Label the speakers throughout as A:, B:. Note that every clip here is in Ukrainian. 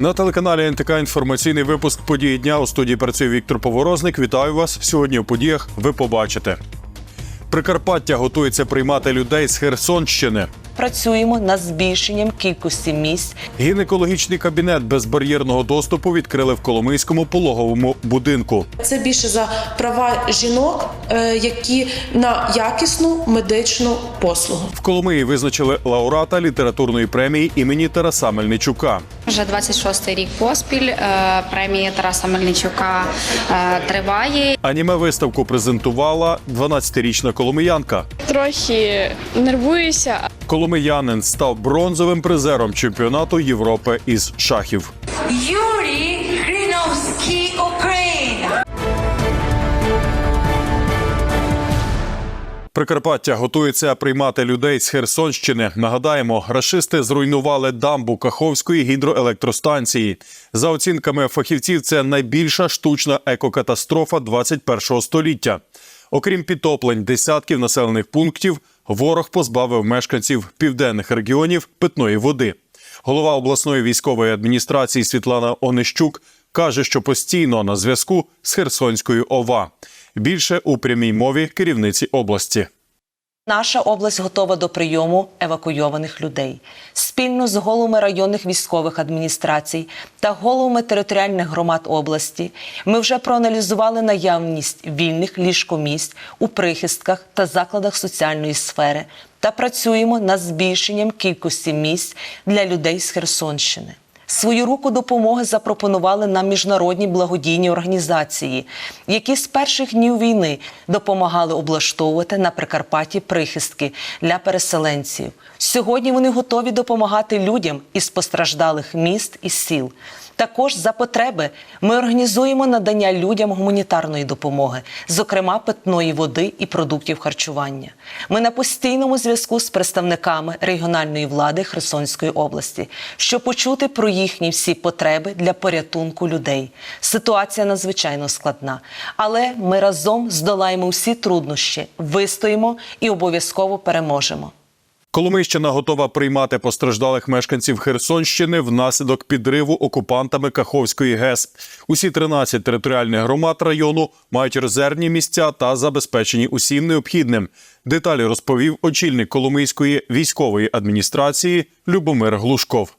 A: На телеканалі НТК інформаційний випуск події дня у студії працює Віктор Поворозник. Вітаю вас. Сьогодні у подіях ви побачите. Прикарпаття готується приймати людей з Херсонщини.
B: Працюємо над збільшенням кількості місць
A: Гінекологічний кабінет безбар'єрного доступу відкрили в Коломийському пологовому будинку.
C: Це більше за права жінок, е, які на якісну медичну послугу.
A: В Коломиї визначили лауреата літературної премії імені Тараса Мельничука.
D: Вже 26-й рік поспіль е, премія Тараса Мельничука е, триває.
A: Аніме виставку презентувала 12-річна коломиянка.
E: трохи нервуюся,
A: Коломиянин став бронзовим призером чемпіонату Європи із шахів.
F: Юрій Гриновський, Україна.
A: Прикарпаття готується приймати людей з Херсонщини. Нагадаємо, рашисти зруйнували дамбу Каховської гідроелектростанції. За оцінками фахівців, це найбільша штучна екокатастрофа 21-го століття. Окрім підтоплень десятків населених пунктів, ворог позбавив мешканців південних регіонів питної води. Голова обласної військової адміністрації Світлана Онищук каже, що постійно на зв'язку з Херсонською ОВА. Більше у прямій мові керівниці області.
B: Наша область готова до прийому евакуйованих людей. Спільно з головами районних військових адміністрацій та головами територіальних громад області ми вже проаналізували наявність вільних ліжкомісць у прихистках та закладах соціальної сфери та працюємо над збільшенням кількості місць для людей з Херсонщини. Свою руку допомоги запропонували нам міжнародні благодійні організації, які з перших днів війни допомагали облаштовувати на Прикарпатті прихистки для переселенців. Сьогодні вони готові допомагати людям із постраждалих міст і сіл. Також за потреби ми організуємо надання людям гуманітарної допомоги, зокрема питної води і продуктів харчування. Ми на постійному зв'язку з представниками регіональної влади Херсонської області, щоб почути про їхні всі потреби для порятунку людей. Ситуація надзвичайно складна, але ми разом здолаємо всі труднощі, вистоїмо і обов'язково переможемо.
A: Коломийщина готова приймати постраждалих мешканців Херсонщини внаслідок підриву окупантами Каховської ГЕС. Усі 13 територіальних громад району мають резервні місця та забезпечені усім необхідним. Деталі розповів очільник Коломийської військової адміністрації Любомир Глушков.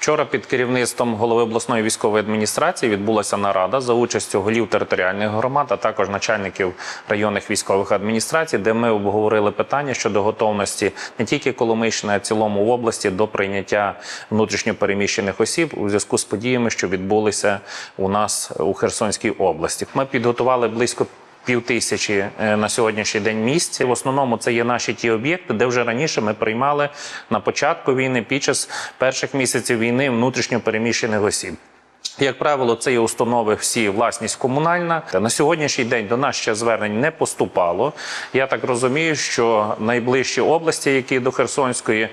G: Вчора під керівництвом голови обласної військової адміністрації відбулася нарада за участю голів територіальних громад, а також начальників районних військових адміністрацій, де ми обговорили питання щодо готовності не тільки Коломийщини, а в цілому в області до прийняття внутрішньопереміщених осіб у зв'язку з подіями, що відбулися у нас у Херсонській області. Ми підготували близько пів тисячі е, на сьогоднішній день місць. В основному це є наші ті об'єкти, де вже раніше ми приймали на початку війни під час перших місяців війни внутрішньо переміщених осіб. Як правило, це є установи всі власність комунальна. На сьогоднішній день до нас ще звернень не поступало. Я так розумію, що найближчі області, які до Херсонської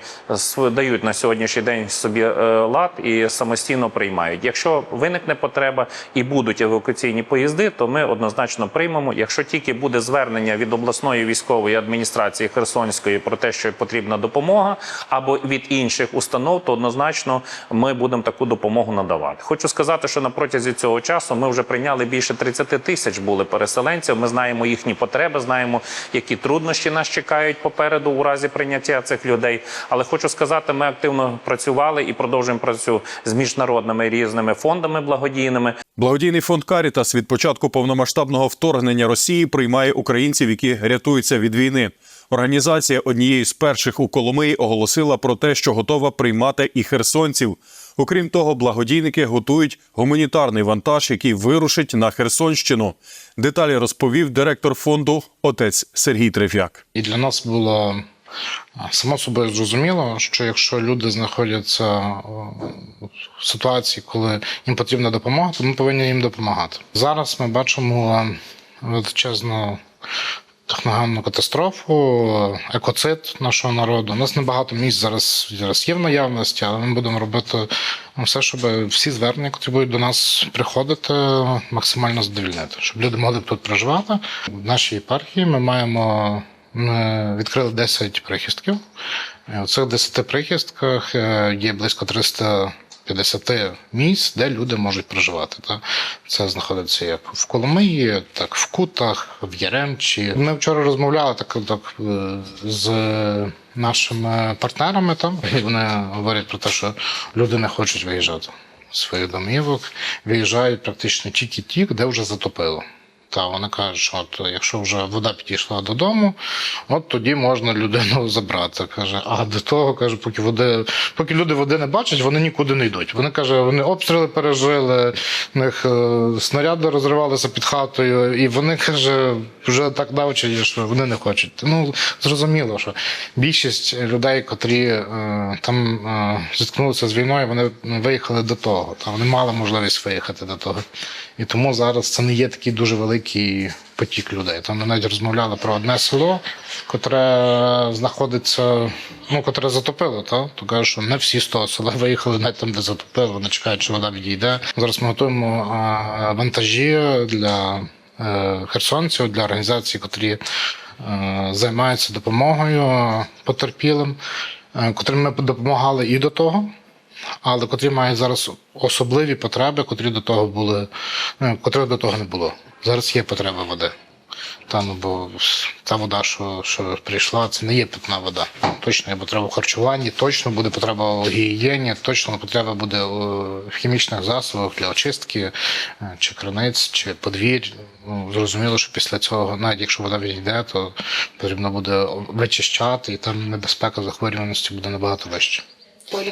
G: дають на сьогоднішній день собі е, лад і самостійно приймають. Якщо виникне потреба і будуть евакуаційні поїзди, то ми однозначно приймемо. Якщо тільки буде звернення від обласної військової адміністрації Херсонської про те, що потрібна допомога, або від інших установ, то однозначно ми будемо таку допомогу надавати. Хочу сказати, що на протязі цього часу ми вже прийняли більше 30 тисяч були переселенців. Ми знаємо їхні потреби, знаємо, які труднощі нас чекають попереду у разі прийняття цих людей. Але хочу сказати, ми активно працювали і продовжуємо працю з міжнародними різними фондами благодійними.
A: Благодійний фонд Карітас від початку повномасштабного вторгнення Росії приймає українців, які рятуються від війни. Організація однією з перших у Коломиї оголосила про те, що готова приймати і херсонців. Окрім того, благодійники готують гуманітарний вантаж, який вирушить на Херсонщину. Деталі розповів директор фонду отець Сергій Трефяк.
H: І для нас було само собою зрозуміло, що якщо люди знаходяться в ситуації, коли їм потрібна допомога, то ми повинні їм допомагати. Зараз ми бачимо величезну техногенну катастрофу, екоцид нашого народу. У нас небагато місць зараз, зараз є в наявності, але ми будемо робити все, щоб всі звернення, які будуть до нас приходити, максимально задовільнити, щоб люди могли тут проживати. В нашій єпархії ми маємо ми відкрили 10 прихистків. У цих 10 прихистках е, є близько 300 50 місць, де люди можуть проживати. Та? Це знаходиться як в Коломиї, так в Кутах, в Яремчі. Ми вчора розмовляли так, так е, з нашими партнерами там, і вони говорять про те, що люди не хочуть виїжджати своїх домівок, виїжджають практично тільки ті, де вже затопило. Та вони кажуть, що от якщо вже вода підійшла додому, от тоді можна людину забрати. Каже, а до того каже, поки води, поки люди води не бачать, вони нікуди не йдуть. Вони каже, вони обстріли пережили, в них е, снаряди розривалися під хатою, і вони каже, вже так навчені, що вони не хочуть. Ну зрозуміло, що більшість людей, котрі е, там е, зіткнулися з війною, вони виїхали до того. Та вони мали можливість виїхати до того. І тому зараз це не є такий дуже великий потік людей. Там ми навіть розмовляли про одне село, котре знаходиться, ну, котре затопило, та? то кажуть, що не всі з того села виїхали навіть там, де затопило, вони чекають, що вода відійде. Зараз ми готуємо вантажі для е, херсонців, для організацій, котрі е, займаються допомогою потерпілим, е, котрим ми допомагали і до того але котрі мають зараз особливі потреби, котрі до того були, ну, котрих до того не було. Зараз є потреба води. Та, ну, бо та вода, що, що прийшла, це не є питна вода. Точно є потреба в харчуванні, точно буде потреба у гігієні, точно потреба буде у хімічних засобах для очистки, е, чи криниць, чи подвір'я. Ну, зрозуміло, що після цього, навіть якщо вода відійде, то потрібно буде вичищати, і там небезпека захворюваності буде набагато вища.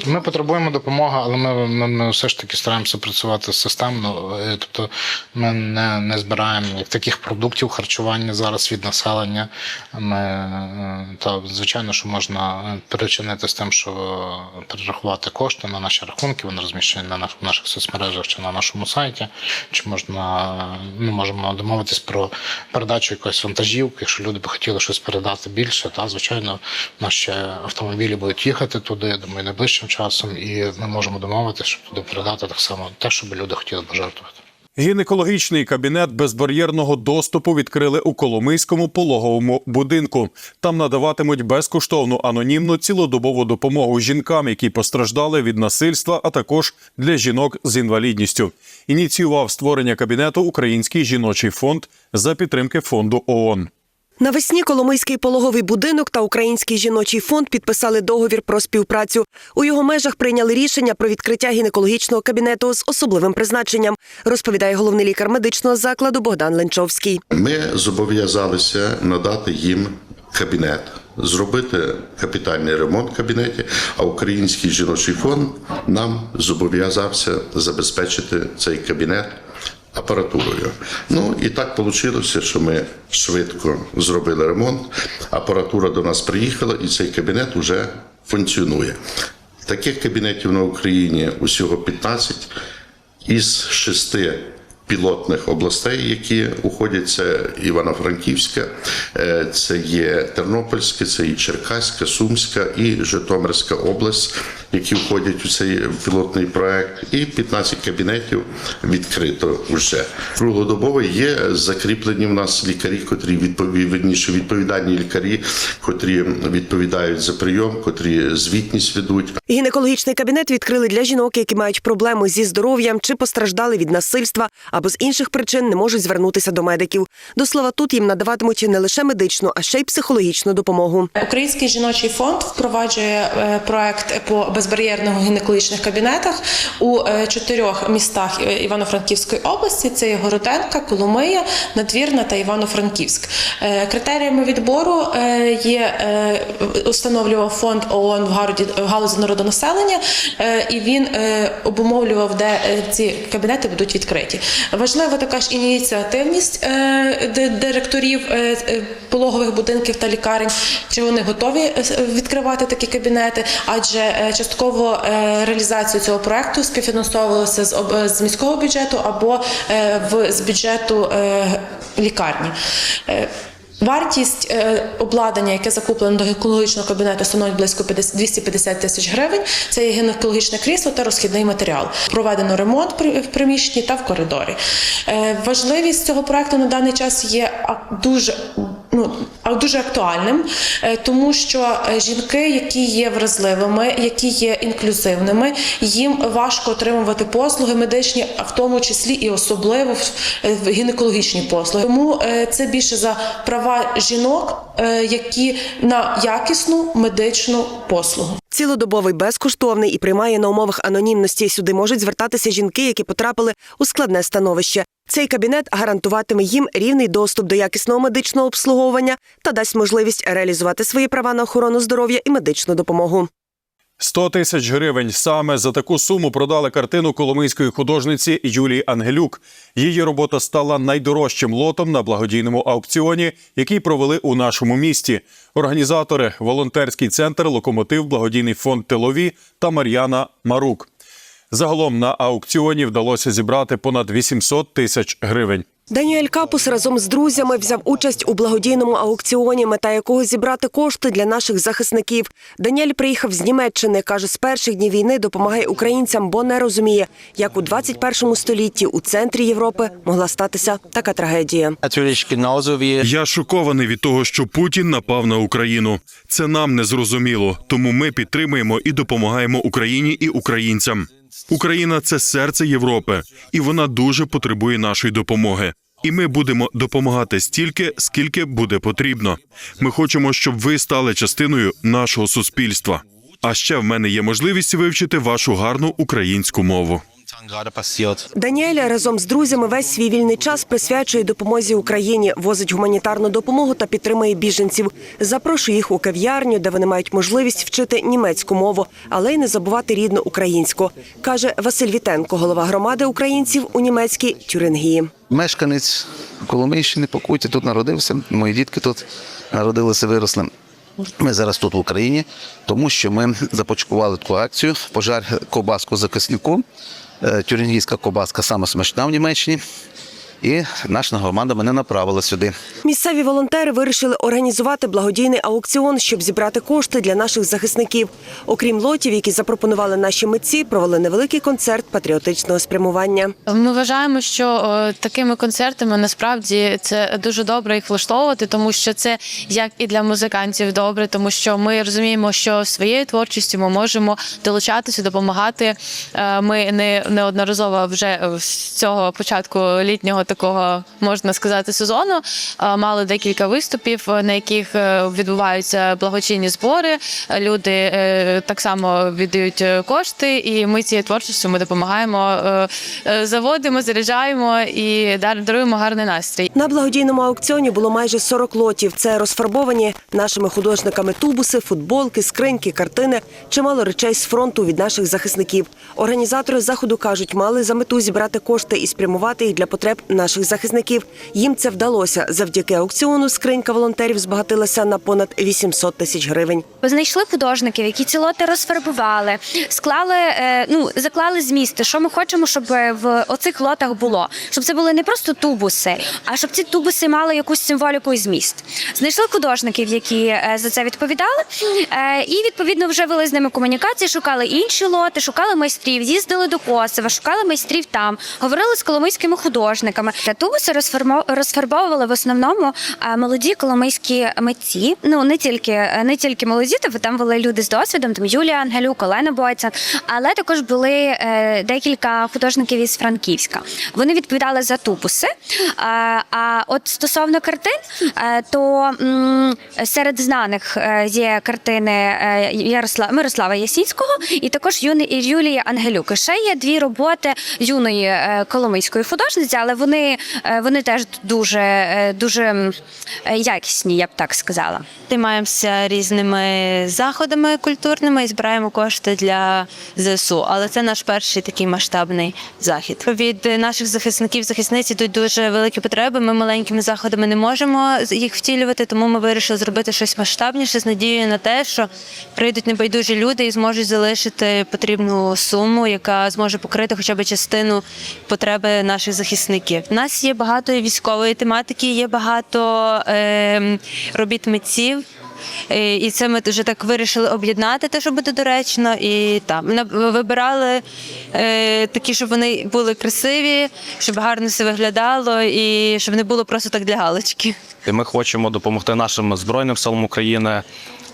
H: Ми потребуємо допомоги, але ми, ми, ми все ж таки стараємося працювати системно. Е, Тобто ми не, не збираємо як таких продуктів харчування зараз від населення. Ми, е, та, звичайно, що можна перечинити з тим, що перерахувати кошти на наші рахунки, вони розміщені на наш, в наших соцмережах чи на нашому сайті. Чи можна ми можемо домовитись про передачу якоїсь вантажівки, якщо люди би хотіли щось передати більше, та звичайно, наші автомобілі будуть їхати туди. я Думаю, найближчим часом, і ми можемо домовитися, щоб туди передати так само те, що би люди хотіли пожертвувати.
A: Гінекологічний кабінет безбар'єрного доступу відкрили у Коломийському пологовому будинку. Там надаватимуть безкоштовну анонімну цілодобову допомогу жінкам, які постраждали від насильства, а також для жінок з інвалідністю. Ініціював створення кабінету Український жіночий фонд за підтримки фонду ООН.
I: Навесні Коломийський пологовий будинок та Український жіночий фонд підписали договір про співпрацю. У його межах прийняли рішення про відкриття гінекологічного кабінету з особливим призначенням, розповідає головний лікар медичного закладу Богдан Ленчовський.
J: Ми зобов'язалися надати їм кабінет, зробити капітальний ремонт в кабінеті. А Український жіночий фонд нам зобов'язався забезпечити цей кабінет апаратурою. Ну і так вийшло, що ми швидко зробили ремонт. Апаратура до нас приїхала, і цей кабінет вже функціонує. Таких кабінетів на Україні усього 15 із шести пілотних областей, які уходять, це Івано-Франківська, е, це є Тернопільська, це і Черкаська, Сумська і Житомирська область, які входять у цей пілотний проект, і 15 кабінетів відкрито вже. Круглодобово є закріплені в нас лікарі, котрі відповідніше відповідальні лікарі, котрі відповідають за прийом, котрі звітність ведуть.
I: Гінекологічний кабінет відкрили для жінок, які мають проблеми зі здоров'ям чи постраждали від насильства або з інших причин не можуть звернутися до медиків. До слова, тут їм надаватимуть не лише медичну, а ще й психологічну допомогу.
C: Український жіночий фонд впроваджує е, проект по безбар'єрних гінекологічних кабінетах у е, чотирьох містах е, Івано-Франківської області: це є Городенка, Коломия, Надвірна та Івано-Франківськ. Критеріями відбору є установлював фонд ООН в в галузі народонаселення, і він обумовлював, де ці кабінети будуть відкриті. Важлива така ж ініціативність е, директорів е, е, пологових будинків та лікарень, чи вони готові відкривати такі кабінети, адже частково реалізацію цього проекту співфінансовувалося з, міського бюджету або з бюджету лікарні. Вартість е, обладнання, яке закуплено до гінекологічного кабінету, становить близько 50 250 тисяч гривень. Це є гінекологічне крісло та розхідний матеріал. Проведено ремонт в приміщенні та в коридорі. Е, важливість цього проекту на даний час є дуже ну дуже актуальним, е, тому що е, жінки, які є вразливими, які є інклюзивними, їм важко отримувати послуги медичні, а в тому числі і особливо е, гінекологічні послуги. Тому це більше за права жінок, які на якісну медичну послугу.
I: Цілодобовий безкоштовний і приймає на умовах анонімності. Сюди можуть звертатися жінки, які потрапили у складне становище. Цей кабінет гарантуватиме їм рівний доступ до якісного медичного обслуговування та дасть можливість реалізувати свої права на охорону здоров'я і медичну допомогу.
A: 100 тисяч гривень. Саме за таку суму продали картину коломийської художниці Юлії Ангелюк. Її робота стала найдорожчим лотом на благодійному аукціоні, який провели у нашому місті. Організатори волонтерський центр Локомотив, благодійний фонд Тилові та Мар'яна Марук. Загалом на аукціоні вдалося зібрати понад 800 тисяч гривень.
I: Даніель Капус разом з друзями взяв участь у благодійному аукціоні, мета якого зібрати кошти для наших захисників. Даніель приїхав з Німеччини. каже, з перших днів війни допомагає українцям, бо не розуміє, як у 21 столітті у центрі Європи могла статися така трагедія.
A: Я шокований від того, що Путін напав на Україну. Це нам не зрозуміло, тому ми підтримуємо і допомагаємо Україні і українцям. Україна це серце Європи, і вона дуже потребує нашої допомоги. І ми будемо допомагати стільки, скільки буде потрібно. Ми хочемо, щоб ви стали частиною нашого суспільства. А ще в мене є можливість вивчити вашу гарну українську мову.
I: Даніель разом з друзями весь свій вільний час присвячує допомозі Україні, возить гуманітарну допомогу та підтримує біженців. Запрошує їх у кав'ярню, де вони мають можливість вчити німецьку мову, але й не забувати рідну українську, каже Василь Вітенко, голова громади українців у німецькій Тюрингії.
K: Мешканець Коломийщини, Покуті, тут народився. Мої дітки тут народилися, виросли. Ми зараз тут в Україні, тому що ми започаткували таку акцію пожар ковбаску захиснику. Е, Тюрингійська кобаска саме смачна в Німеччині. І наша громада мене направила сюди.
I: Місцеві волонтери вирішили організувати благодійний аукціон, щоб зібрати кошти для наших захисників. Окрім лотів, які запропонували наші митці, провели невеликий концерт патріотичного спрямування.
L: Ми вважаємо, що такими концертами насправді це дуже добре їх влаштовувати, тому що це як і для музикантів добре, тому що ми розуміємо, що своєю творчістю ми можемо долучатися, допомагати. Е, Ми не неодноразово вже з цього початку літнього такого можна сказати сезону е, мали декілька виступів, е, на яких е, відбуваються благочинні збори. Люди так само віддають кошти, і ми цією творчістю ми допомагаємо, заводимо, заряджаємо і даруємо гарний настрій.
I: На благодійному аукціоні було майже 40 лотів. Це розфарбовані нашими художниками тубуси, футболки, скриньки, картини, чимало речей з фронту від наших захисників. Організатори заходу кажуть, мали за мету зібрати кошти і спрямувати їх для потреб наших захисників. Їм це вдалося. Завдяки аукціону скринька волонтерів збагатилася на понад 800 тисяч гривень.
M: Знайшли художників, які ці лоти розфарбували, склали, е, ну заклали змісти. Що ми хочемо, щоб е, в оцих лотах було, щоб це були не просто тубуси, а щоб ці тубуси мали якусь символіку і зміст. Знайшли художників, які е, за це відповідали, і відповідно вже вели з ними комунікації, шукали інші лоти, шукали майстрів, їздили до Косова, шукали майстрів там, говорили з коломийськими художниками. Та тубуси розфармо- розфарбовували в основному е, молоді коломийські митці. Ну не тільки е, не тільки молоді, тобто там були люди з досвідом, там Юлія Ангелюк, Олена Бойцан, але також були е, декілька художників із Франківська. Вони відповідали за тубуси. А, от стосовно картин, то серед знаних є картини Мирослава Ясінського і також Юлії Ангелюк. Ще є дві роботи юної коломийської художниці, але вони, е, вони теж дуже, е, дуже е, якісні, я б так сказала.
L: Займаємося різними заходами культурними і збираємо кошти для ЗСУ. Але це наш перший такий масштабний захід. Від наших захисників захисниць ідуть дуже великі потреби. Ми маленькими заходами не можемо їх втілювати, тому ми вирішили зробити щось масштабніше з надією на те, що прийдуть небайдужі люди і зможуть залишити потрібну суму, яка зможе покрити хоча б частину потреби наших захисників. У нас є багато військової тематики, є багато е, робіт митців. І, і це ми вже так вирішили об'єднати, те, що буде доречно. І там вибирали е, такі, щоб вони були красиві, щоб гарно все виглядало, і щоб не було просто так для галочки.
N: І ми хочемо допомогти нашим збройним силам України,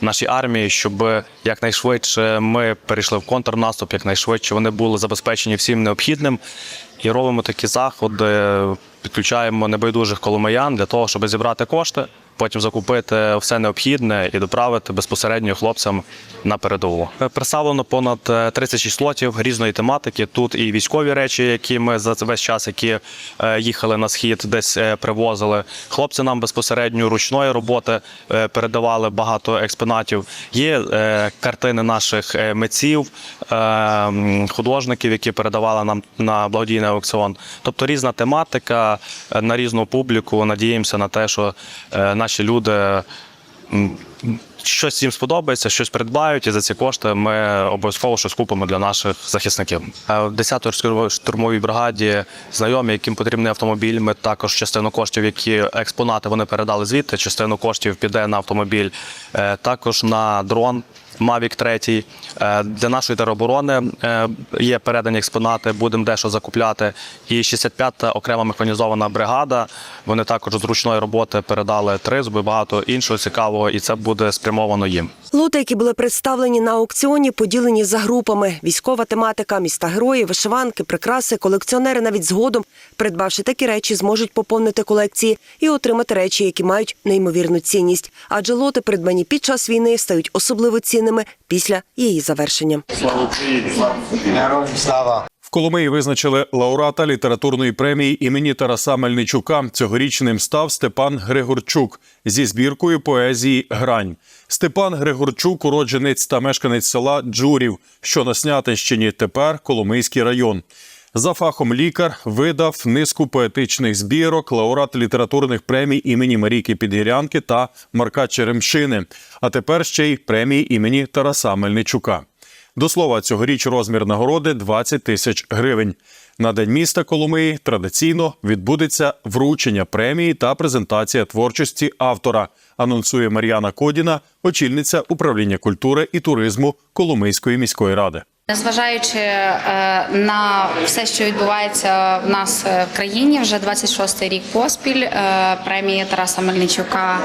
N: нашій армії, щоб якнайшвидше ми перейшли в контрнаступ, якнайшвидше вони були забезпечені всім необхідним. І робимо такі заходи, підключаємо небайдужих коломиян для того, щоб зібрати кошти, потім закупити все необхідне і доправити безпосередньо хлопцям на передову. Представлено понад е, 36 лотів різної тематики. Тут і військові речі, які ми за весь час, які е, їхали на схід, десь е, привозили. Хлопці нам безпосередньо ручної роботи е, передавали багато експонатів. Є е, картини наших е, митців, е, художників, які передавали нам на благодійний аукціон. Тобто різна тематика е, на різну публіку. Надіємося на те, що е, наші люди. Щось їм сподобається, щось придбають, і за ці кошти ми обов'язково щось купимо для наших захисників. В 10-й штурмовій бригаді знайомі, яким потрібний автомобіль. Ми також частину коштів, які експонати вони передали звідти. Частину коштів піде на автомобіль, е, також на дрон. Mavic 3. Е, Для нашої тероборони е, є передані експонати, будемо дещо закупляти. І 65-та окрема механізована бригада. Вони також з ручної роботи передали тризби, багато іншого цікавого, і це буде спрямовано їм.
I: Лоти, які були представлені на аукціоні, поділені за групами: військова тематика, міста герої, вишиванки, прикраси. Колекціонери навіть згодом, придбавши такі речі, зможуть поповнити колекції і отримати речі, які мають неймовірну цінність. Адже лоти, придбані під час війни, стають особливо цінними після її завершення.
A: Слава В Коломиї визначили лауреата літературної премії імені Тараса Мельничука. Цьогорічним став Степан Григорчук зі збіркою поезії Грань. Степан Григорчук, уродженець та мешканець села Джурів, що на Снятинщині, тепер Коломийський район. За фахом лікар видав низку поетичних збірок, лауреат літературних премій імені Марійки Підгірянки та Марка Черемшини. А тепер ще й премії імені Тараса Мельничука. До слова, цьогоріч розмір нагороди 20 тисяч гривень. На день міста Коломиї традиційно відбудеться вручення премії та презентація творчості автора. Анонсує Мар'яна Кодіна, очільниця управління культури і туризму Коломийської міської ради.
D: Незважаючи е, на все, що відбувається в нас е, в країні, вже 26-й рік поспіль е, премія Тараса Мельничука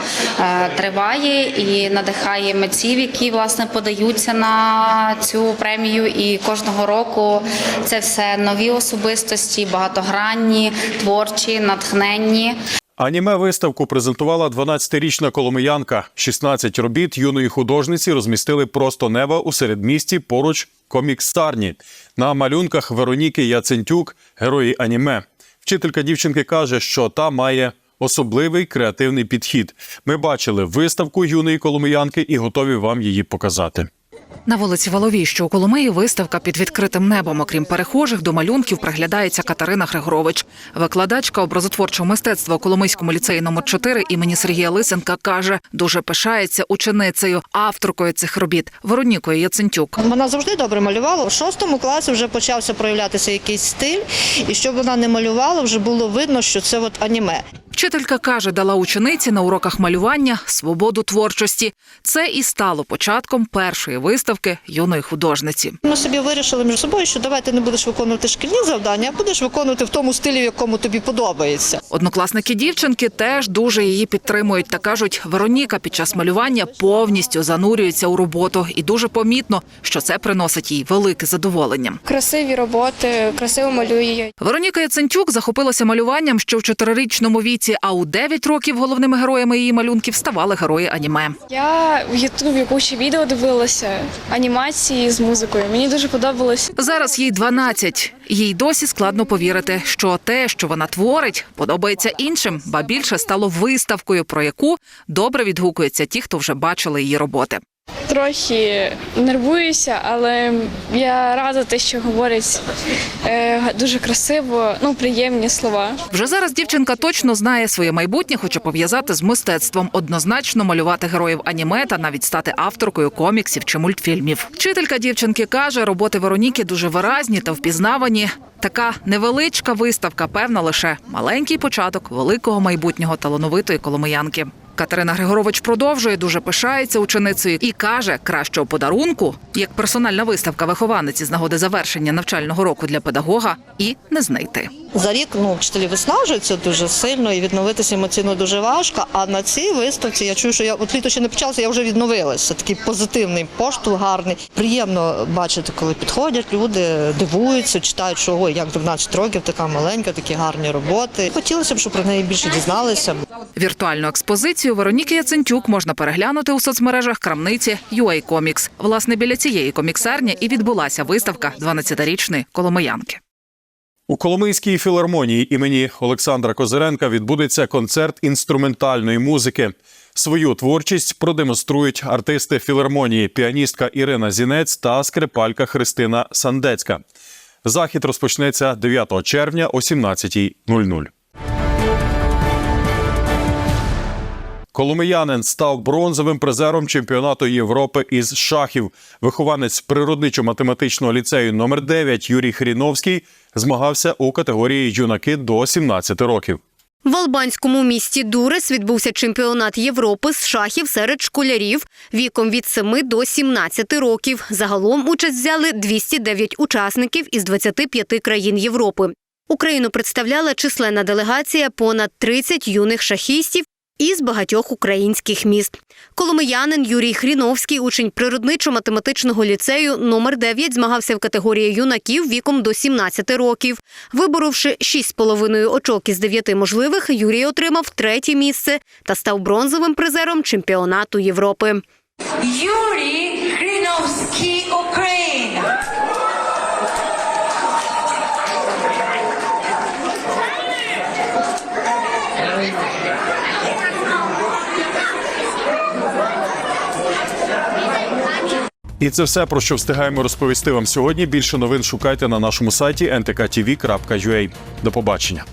D: триває і надихає митців, які власне подаються на цю премію. І кожного року це все нові особистості, багатогранні, творчі, натхненні.
A: Аніме виставку презентувала 12-річна коломиянка. 16 робіт юної художниці розмістили просто неба у середмісті поруч комікстарні. На малюнках Вероніки Яцентюк герої аніме. Вчителька дівчинки каже, що та має особливий креативний підхід. Ми бачили виставку юної коломиянки і готові вам її показати.
O: На вулиці Воловій, що у Коломиї, виставка під відкритим небом. Окрім перехожих, до малюнків приглядається Катерина Григорович. Викладачка образотворчого мистецтва у Коломийському ліцеї номер 4 імені Сергія Лисенка каже, дуже пишається ученицею, авторкою цих робіт Веронікою Яцентюк.
P: Вона завжди добре малювала. У шостому класі вже почався проявлятися якийсь стиль, і щоб вона не малювала, вже було видно, що це от аніме.
O: Вчителька каже, дала учениці на уроках малювання свободу творчості. Це і стало початком першої виставки юної художниці.
P: Ми собі вирішили між собою, що давай ти не будеш виконувати шкільні завдання, а будеш виконувати в тому стилі, в якому тобі подобається.
O: Однокласники дівчинки теж дуже її підтримують та кажуть, Вероніка під час малювання повністю занурюється у роботу, і дуже помітно, що це приносить їй велике задоволення.
E: Красиві роботи, красиво малює.
O: Вероніка Яцентюк захопилася малюванням ще в чотирирічному віці, а у 9 років головними героями її малюнків ставали герої аніме.
E: Я в Ютубі кучу відео дивилася, анімації з музикою. Мені дуже подобалось.
O: Зараз їй 12. Їй досі складно повірити, що те, що вона творить, подобається іншим, ба більше стало виставкою, про яку добре відгукуються ті, хто вже бачили її роботи.
E: Трохи нервуюся, але я рада те, що говорять е, дуже красиво, ну приємні слова.
O: Вже зараз дівчинка точно знає своє майбутнє, хоче пов'язати з мистецтвом, однозначно малювати героїв аніме та навіть стати авторкою коміксів чи мультфільмів. Вчителька дівчинки каже, роботи Вероніки дуже виразні та впізнавані. Така невеличка виставка, певна лише маленький початок великого майбутнього талановитої коломиянки. Катерина Григорович продовжує дуже пишається ученицею і каже, кращого подарунку, як персональна виставка вихованиці з нагоди завершення навчального року для педагога, і не знайти.
P: За рік ну, вчителі виснажуються дуже сильно і відновитися емоційно дуже важко. А на цій виставці я чую, що я от літо ще не почалося, я вже відновилася. Такий позитивний поштовх гарний. Приємно бачити, коли підходять люди, дивуються, читають, що ой, як 12 років, така маленька, такі гарні роботи. Хотілося б, щоб про неї більше дізналися.
O: Віртуальну експозицію Вероніки Яцентюк можна переглянути у соцмережах крамниці UA Comics. Власне, біля цієї коміксарні і відбулася виставка 12-річної коломиянки.
A: У Коломийській філармонії імені Олександра Козиренка відбудеться концерт інструментальної музики. Свою творчість продемонструють артисти філармонії, піаністка Ірина Зінець та скрипалька Христина Сандецька. Захід розпочнеться 9 червня о 17.00. Коломиянин став бронзовим призером чемпіонату Європи із шахів. Вихованець природничо-математичного ліцею номер 9 Юрій Хріновський змагався у категорії юнаки до 17 років.
Q: В албанському місті Дурес відбувся чемпіонат Європи з шахів серед школярів віком від 7 до 17 років. Загалом участь взяли 209 учасників із 25 країн Європи. Україну представляла численна делегація понад 30 юних шахістів із багатьох українських міст. Коломиянин Юрій Хріновський, учень природничо-математичного ліцею номер 9 змагався в категорії юнаків віком до 17 років. Виборовши 6,5 очок із 9 можливих, Юрій отримав третє місце та став бронзовим призером чемпіонату Європи.
F: Юрій Хріновський,
A: І це все про що встигаємо розповісти вам сьогодні. Більше новин шукайте на нашому сайті ntktv.ua. До побачення.